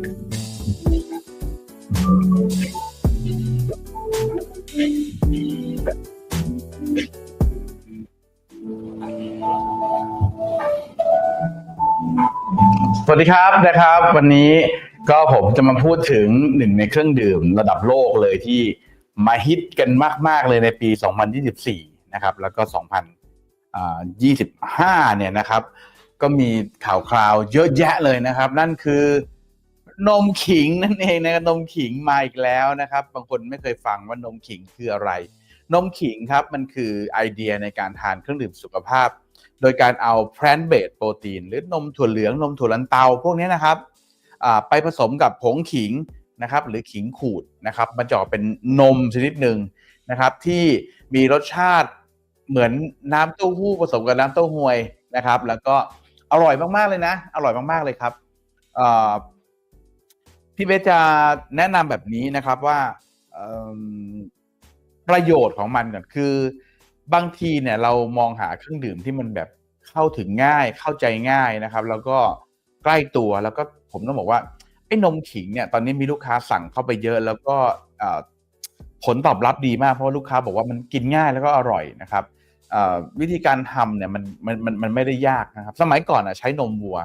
สวัสดีครับนะครับ วันนี้ก็ผมจะมาพูดถึงหนึ่งในเครื่องดื่มระดับโลกเลยที่มาฮิตกันมาก ๆ เลยในปี 2024 นะครับ แล้วก็ 2025 เนี่ยนะครับ ก็มีข่าวคราวเยอะแยะเลยนะครับ นั่นคือ นมขิงนั่นเองนะครับนมขิงมาอีกแล้วนะครับ บางคนไม่เคยฟังว่านมขิงคืออะไร นมขิงครับมันคือไอเดียในการทานเครื่องดื่มสุขภาพ โดยการเอา plant based โปรตีน หรือนมถั่วเหลืองนมถั่วลันเตาพวกนี้นะครับไปผสมกับผงขิงนะครับหรือขิงขูดนะครับมันจะออกเป็นนมชนิดหนึ่งนะครับที่มีรสชาติเหมือนน้ำเต้าหู้ผสมกับน้ำเต้าหวยนะครับ แล้วก็อร่อยมากๆเลยนะ อร่อยมากๆเลยครับ พี่เบสจะแนะนำแบบนี้นะครับว่าประโยชน์ของมันก่อนคือบางทีเนี่ยเรามองหาเครื่องดื่มที่มันแบบเข้าถึงง่ายเข้าใจง่ายนะครับ แล้วก็ใกล้ตัวแล้วก็ผมต้องบอกว่าไอ้นมขิงเนี่ยตอนนี้มีลูกค้าสั่งเข้าไปเยอะ แล้วก็ผลตอบรับดีมากเพราะว่าลูกค้าบอกว่ามันกินง่ายแล้วก็อร่อยนะครับวิธีการทำเนี่ยมันมันมันมันไม่ได้ยากนะครับ สมัยก่อนอะใช้นมวัว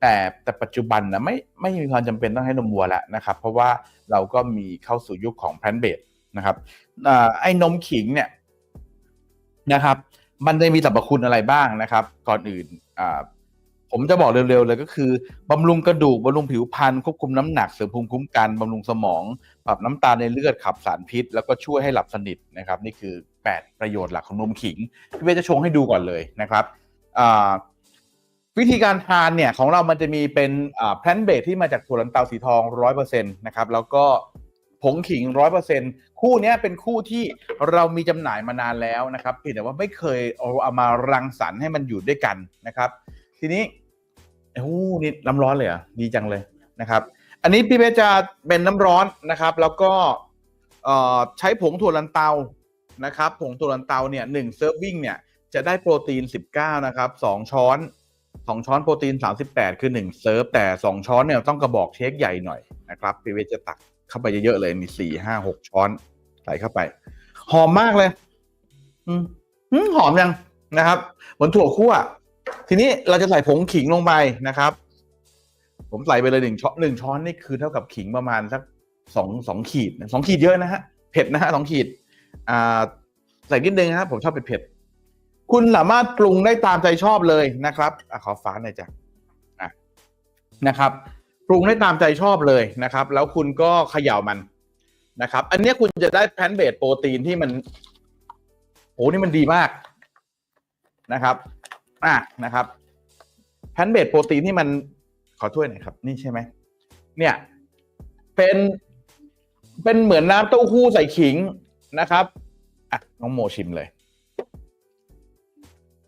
แต่แต่ปัจจุบันนะไม่ไม่มีความจำเป็นต้องให้นมวัวแล้วนะครับ เพราะว่าเราก็มีเข้าสู่ยุคของแพลนเบดนะครับอไอ้นมขิงเนี่ยนะครับ มันจะมีสรรพคุณอะไรบ้างนะครับ ก่อนอื่นผมจะบอกเร็วๆเลยก็คือบำรุงกระดูกบำรุงผิวพรรณควบคุมน้ำหนักเสริมภูมิคุ้มกันบำรุงสมองปรับน้ำตาลในเลือดขับสารพิษ แล้วก็ช่วยให้หลับสนิทนะครับ นี่คือ 8 ประโยชน์หลักของนมขิงพี่เบสจะชงให้ดูก่อนเลยนะครับ วิธีการทานเนี่ยของเรามันจะมีเป็นแพลนเบสที่มาจากถั่วลันเตาสีทองร้อยเปอร์เซ็นต์นะครับแล้วก็ผงขิงร้อยเปอร์เซ็นคู่นี้เป็นคู่ที่เรามีจำหน่ายมานานแล้วนะครับเพียงแต่ว่าไม่เคยเอาเอามารังสรรค์ให้มันอยู่ด้วยกันนะครับ ทีนี้โอ้โหนี่น้ำร้อนเลยอะดีจังเลยนะครับ อันนี้พี่เบจะเป็นน้ำร้อนนะครับ แล้วก็ใช้ผงถั่วลันเตานะครับ ผงถั่วลันเตาเนี่ยหนึ่งเซิร์ฟวิ่งเนี่ยจะได้โปรตีน 19 นะครับสองช้อน สองช้อนโปรตีน 38 คือหนึ่งเซิร์ฟแต่สองช้อนเนี่ยต้องกระบอกเชคใหญ่หน่อยนะครับพี่เบสจะตักเข้าไปเยอะๆเลยมีสี่ห้าหกช้อนใส่เข้าไป หอมมากเลย อืมหอมยังนะครับเหมือนถั่วคั่ว ทีนี้เราจะใส่ผงขิงลงไปนะครับ ผมใส่ไปเลยหนึ่งช้อนหนึ่งช้อนนี่คือเท่ากับขิงประมาณสักสองสองขีดสองขีดเยอะนะฮะเผ็ดนะฮะสองขีด อ่า ใส่นิดนึงนะครับผมชอบเผ็ดเผ็ด คุณสามารถปรุงได้ตามใจชอบเลยนะครับอขอฟ้าหน่อยจ้ะนะครับปรุงได้ตามใจชอบเลยนะครับ แล้วคุณก็เขย่ามันนะครับ อันนี้คุณจะได้แพนเบสโปรตีนที่มันโหนี่มันดีมากนะครับ อะนะครับแพนเบสโปรตีนที่มันขอถ้วยหน่อยครับ นี่ใช่ไหมเนี่ย เป็นเป็นเหมือนน้ำเต้าหู้ใส่ขิงนะครับอะน้องโมชิมเลย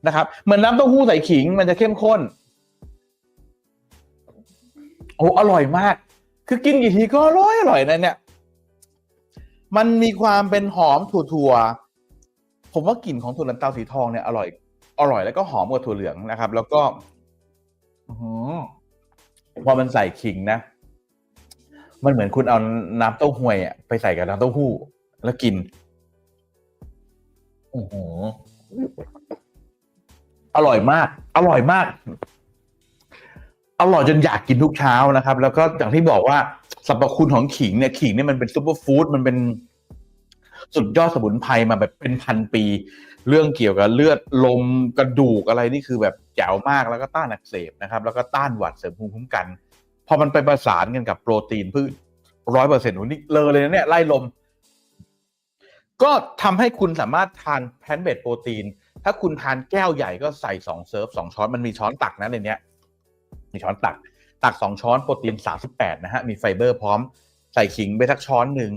นะครับเหมือนน้ำเต้าหู้ใส่ขิงมันจะเข้มข้นโอ้อร่อยมาก คือกินกี่ทีก็อร่อยอร่อยนะเนี่ย มันมีความเป็นหอมถั่วๆผมว่ากลิ่นของถั่วลันเตาสีทองเนี่ยอร่อยอร่อยแล้วก็หอมกว่าถั่วเหลืองนะครับ แล้วก็อื้อหือพอมันใส่ขิงนะ มันเหมือนคุณเอาน้ำเต้าหวยไปใส่กับน้ำเต้าหู้ แล้วกินโอ้โห อร่อยมาก อร่อยมาก อร่อยจนอยากกินทุกเช้านะครับ แล้วก็อย่างที่บอกว่าสรรพคุณของขิงเนี่ยขิงเนี่ยมันเป็นซูเปอร์ฟู้ดมันเป็นสุดยอดสมุนไพรมาแบบเป็นพันปี เรื่องเกี่ยวกับเลือดลมกระดูกอะไรนี่คือแบบแจ๋วมากแล้วก็ต้านอักเสบนะครับ แล้วก็ต้านหวัดเสริมภูมิคุ้มกัน พอมันไปประสานกันกับโปรตีนพืชร้อยเปอร์เซ็นต์นี่เลยเลยนะเนี่ยไล่ลม ก็ทำให้คุณสามารถทานแพนเบดโปรตีน ถ้าคุณทานแก้วใหญ่ก็ใส่สองเซิร์ฟสองช้อนมันมีช้อนตักนะในเนี้ย มีช้อนตัก ตักสองช้อนโปรตีนสามสิบแปดนะฮะ มีไฟเบอร์พร้อม ใส่ขิงไปทักช้อนหนึ่ง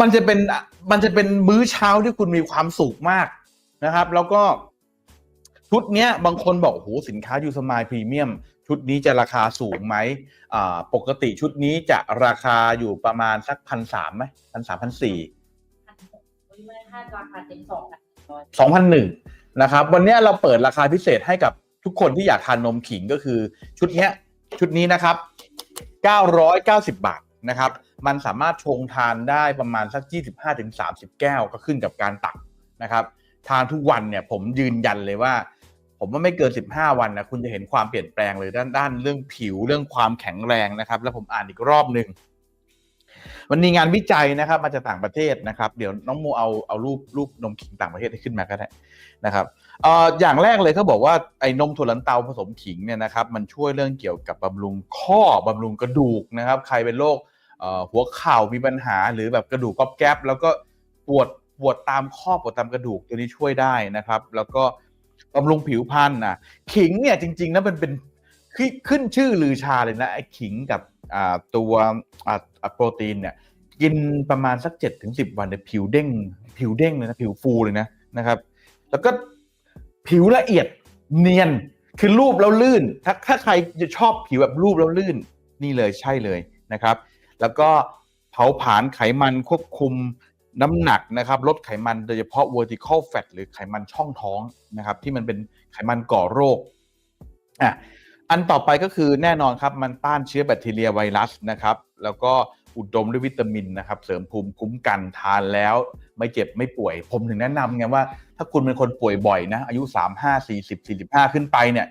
มันจะเป็นมันจะเป็นมื้อเช้าที่คุณมีความสุขมากนะครับ แล้วก็ชุดเนี้ยบางคนบอกโหสินค้ายูสมายพรีเมียม ชุดนี้จะราคาสูงไหมอ่าปกติชุดนี้จะราคาอยู่ประมาณสักพันสามไหมพันสามพันสี่พันหกราคาเต็มสองนะ 2001 นะครับ วันนี้เราเปิดราคาพิเศษให้กับทุกคนที่อยากทานนมขิงก็คือชุดนี้ชุดนี้นะครับ 990 บาทนะครับ มันสามารถชงทานได้ประมาณสัก 25-30 แก้วก็ขึ้นกับการตักนะครับ ทานทุกวันเนี่ยผมยืนยันเลยว่า ผมว่าไม่เกิน 15 วันนะคุณจะเห็นความเปลี่ยนแปลงเลยด้านด้านเรื่องผิวเรื่องความแข็งแรงนะครับ แล้วผมอ่านอีกรอบหนึ่ง มันมีงานวิจัยนะครับมาจากต่างประเทศนะครับ เดี๋ยวน้องโมเอาเอารูปรูปนมขิงต่างประเทศให้ขึ้นมาก็ได้นะครับเอ่ออย่างแรกเลยเขาบอกว่าไอ้นมถั่วลันเตาผสมขิงเนี่ยนะครับมันช่วยเรื่องเกี่ยวกับบำรุงข้อบำรุงกระดูกนะครับ ใครเป็นโรคหัวเข่ามีปัญหาหรือแบบกระดูกก๊อบแก๊บแล้วก็ปวดปวดตามข้อปวดตามกระดูกตัวนี้ช่วยได้นะครับ แล้วก็บำรุงผิวพรรณนะขิงเนี่ยจริงๆนะมันเป็นขึ้นชื่อลือชาเลยนะไอ้ขิงกับ ตัวโปรตีนเนี่ยกินประมาณสักเจ็ดถึงสิบวันเนี่ยผิวเด้ง ผิวเด้งเลยนะ ผิวฟูเลยนะนะครับ แล้วก็ผิวละเอียดเนียนคือรูปแล้วลื่น ถ้าถ้าใครจะชอบผิวแบบรูปแล้วลื่นนี่เลยใช่เลยนะครับ แล้วก็เผาผลาญไขมันควบคุมน้ำหนักนะครับลดไขมันโดยเฉพาะ vertical fat หรือไขมันช่องท้องนะครับ ที่มันเป็นไขมันก่อโรคอะ อันต่อไปก็คือแน่นอนครับมันต้านเชื้อแบคทีเรียไวรัสนะครับ แล้วก็อุดมด้วยวิตามินนะครับ เสริมภูมิคุ้มกันทานแล้ว ไม่เจ็บไม่ป่วย ผมถึงแนะนำไงว่า ถ้าคุณเป็นคนป่วยบ่อยนะ อายุ 35 40 45 ขึ้นไปเนี่ย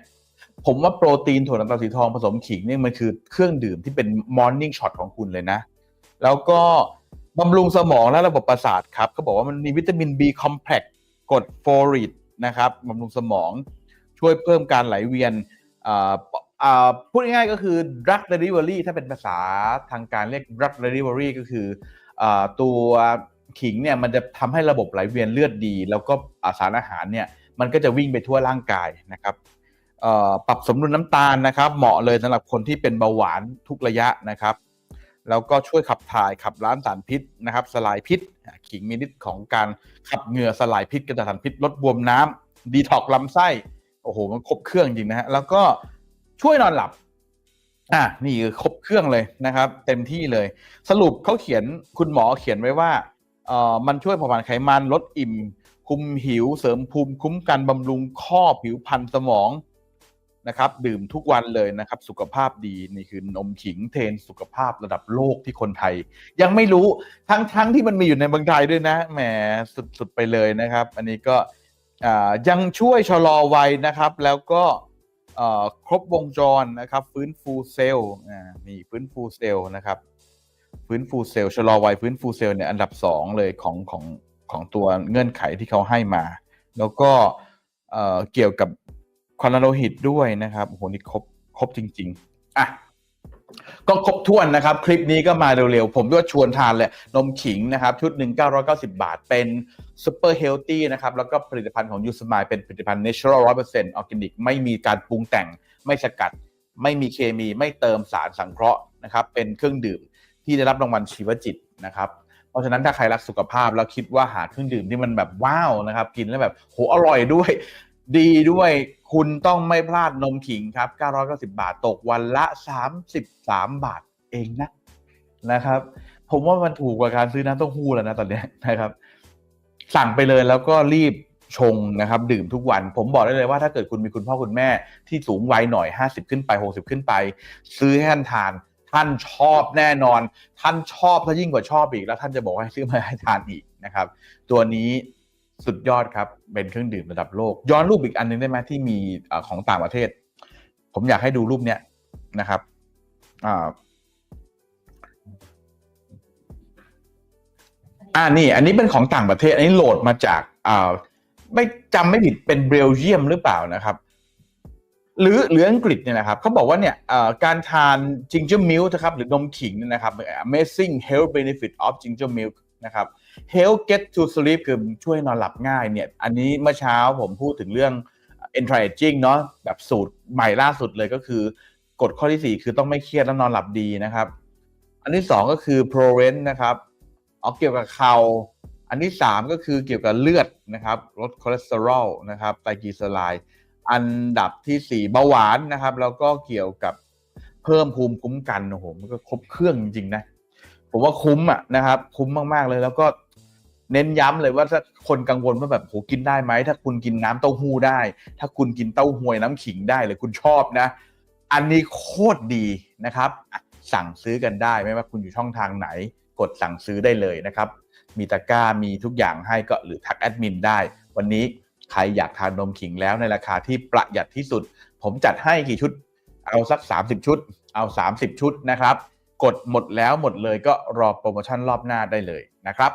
ผมว่าโปรตีนถั่วน้ำตาลสีทองผสมขิงเนี่ยมันคือเครื่องดื่มที่เป็นมอร์นิ่งช็อตของคุณเลยนะ แล้วก็บำรุงสมองและระบบประสาทครับเขาบอกว่ามันมีวิตามิน B complex กรดโฟลิดนะครับบำรุงสมองช่วยเพิ่มการไหลเวียน พูดง่ายๆก็คือ drug delivery ถ้าเป็นภาษาทางการเรียก drug delivery ก็คืออตัวขิงเนี่ยมันจะทำให้ระบบไหลเวียนเลือดดี แล้วก็าสารอาหารเนี่ยมันก็จะวิ่งไปทั่วร่างกายนะครับปรับสมดุลน้ำตาลนะครับ เหมาะเลยสำหรับคนที่เป็นเบาหวานทุกระยะนะครับ แล้วก็ช่วยขับถ่ายขับล้างสารพิษนะครับ สลายพิษ ขิงมีฤทธิ์ของการขับเหงื่อสลายพิษกระจัดสารพิษลดบวมน้ำดีท็อกลำไส้ อ้โหมันครบเครื่องจริงนะฮะแล้วก็ช่วยนอนหลับ อะนี่คือครบเครื่องเลยนะครับ เต็มที่เลย สรุปเขาเขียนคุณหมอเขียนไว้ว่าเอ่อมันช่วยเผาผลาญไขมันลดอิ่ม คุมหิว เสริมภูมิคุ้มกันบำรุงข้อผิวพรรณสมองนะครับ ดื่มทุกวันเลยนะครับ สุขภาพดีนี่คือนมขิงเทนสุขภาพระดับโลกที่คนไทย ยังไม่รู้ทั้งทั้งที่มันมีอยู่ในเมืองไทยด้วยนะแหมสุดสุดไปเลยนะครับ อันนี้ก็ ยังช่วยชะลอวัยนะครับ แล้วก็ครบวงจรนะครับ ฟื้นฟูเซลล์นี่ฟื้นฟูเซลล์นะครับ ฟื้นฟูเซลล์ชะลอวัยฟื้นฟูเซลล์เนี่ยอันดับสองเลยของของของตัวเงื่อนไขที่เขาให้มา แล้วก็เกี่ยวกับความดันโลหิตด้วยนะครับโอ้โหนี่ครบครบจริง ๆ อะ ก็ครบถ้วนนะครับ คลิปนี้ก็มาเร็วๆ ผมก็ชวนทานเลยนมขิงนะครับ ชุดหนึ่ง990บาท เป็นซูเปอร์เฮลตี้นะครับ แล้วก็ผลิตภัณฑ์ของยูสมายเป็นผลิตภัณฑ์ natural 100%ออร์แกนิกไม่มีการปรุงแต่ง ไม่สกัด ไม่มีเคมีไม่เติมสารสังเคราะห์นะครับ เป็นเครื่องดื่มที่ได้รับรางวัลชีวจิตนะครับเพราะฉะนั้นถ้าใครรักสุขภาพแล้วคิดว่าหาเครื่องดื่มที่มันแบบว้าวนะครับ กินแล้วแบบโหอร่อยด้วย ดีด้วย คุณต้องไม่พลาดนมขิงครับ 990 บาทตกวันละ 33 บาทเองนะนะครับ ผมว่ามันถูกกว่าการซื้อน้ำเต้าหู้แล้วนะตอนนี้นะครับ สั่งไปเลยแล้วก็รีบชงนะครับ ดื่มทุกวัน ผมบอกได้เลยว่าถ้าเกิดคุณมีคุณพ่อคุณแม่ที่สูงวัยหน่อย 50 ขึ้นไป 60 ขึ้นไป ซื้อให้ท่านทาน ท่านชอบแน่นอน ท่านชอบถ้ายิ่งกว่าชอบอีกแล้วท่านจะบอกว่าให้ซื้อมาให้ทานอีกนะครับ ตัวนี้ สุดยอดครับ เป็นเครื่องดื่มระดับโลก ย้อนรูปอีกอันหนึงได้ไหมที่มีอของต่างประเทศ ผมอยากให้ดูรูปเนี้ยนะครับอ่าอ่านี่ อันนี้เป็นของต่างประเทศ อันนี้โหลดมาจากอ่าไม่จำไม่ผิดเป็นเบลเยียมหรือเปล่านะครับ หรือหรืออังกฤษเนี่ยนะครับเขาบอกว่าเนี่ยการทาน ginger milk นะครับ หรือนมขิงเนี่ยนะครับ amazing health benefit of ginger milk นะครับ help get to sleep คือช่วยนอนหลับง่ายเนี่ย อันนี้เมื่อเช้าผมพูดถึงเรื่อง anti aging เนาะแบบสูตรใหม่ล่าสุดเลยก็คือกฎข้อที่ 4 คือต้องไม่เครียดและนอนหลับดีนะครับ อันที่ 2 ก็คือ prevent นะครับเอาเกี่ยวกับเขาอันที่ 3 ก็คือเกี่ยวกับเลือดนะครับลดคอเลสเตอรอลนะครับไตรกลีเซอไรด์อันดับที่ 4 เบาหวานนะครับ แล้วก็เกี่ยวกับเพิ่มภูมิคุ้มกันโอ้โหมันก็ครบเครื่องจริงๆนะ ผมว่าคุ้มอะนะครับ คุ้มมากๆเลย แล้วก็เน้นย้ำเลยว่าถ้าคนกังวลว่าแบบโหกินได้ไหมถ้าคุณกินน้ำเต้าหู้ได้ ถ้าคุณกินเต้าหวยน้ำขิงได้หรือคุณชอบนะ อันนี้โคตรดีนะครับ สั่งซื้อกันได้ไม่ว่าคุณอยู่ช่องทางไหน กดสั่งซื้อได้เลยนะครับ มีตะกร้ามีทุกอย่างให้ก็หรือทักแอดมินได้ วันนี้ใครอยากทานนมขิงแล้วในราคาที่ประหยัดที่สุด ผมจัดให้กี่ชุด เอาสัก 30 ชุด เอา 30 ชุดนะครับ กดหมดแล้วหมดเลยก็รอโปรโมชั่นรอบหน้าได้เลยนะครับ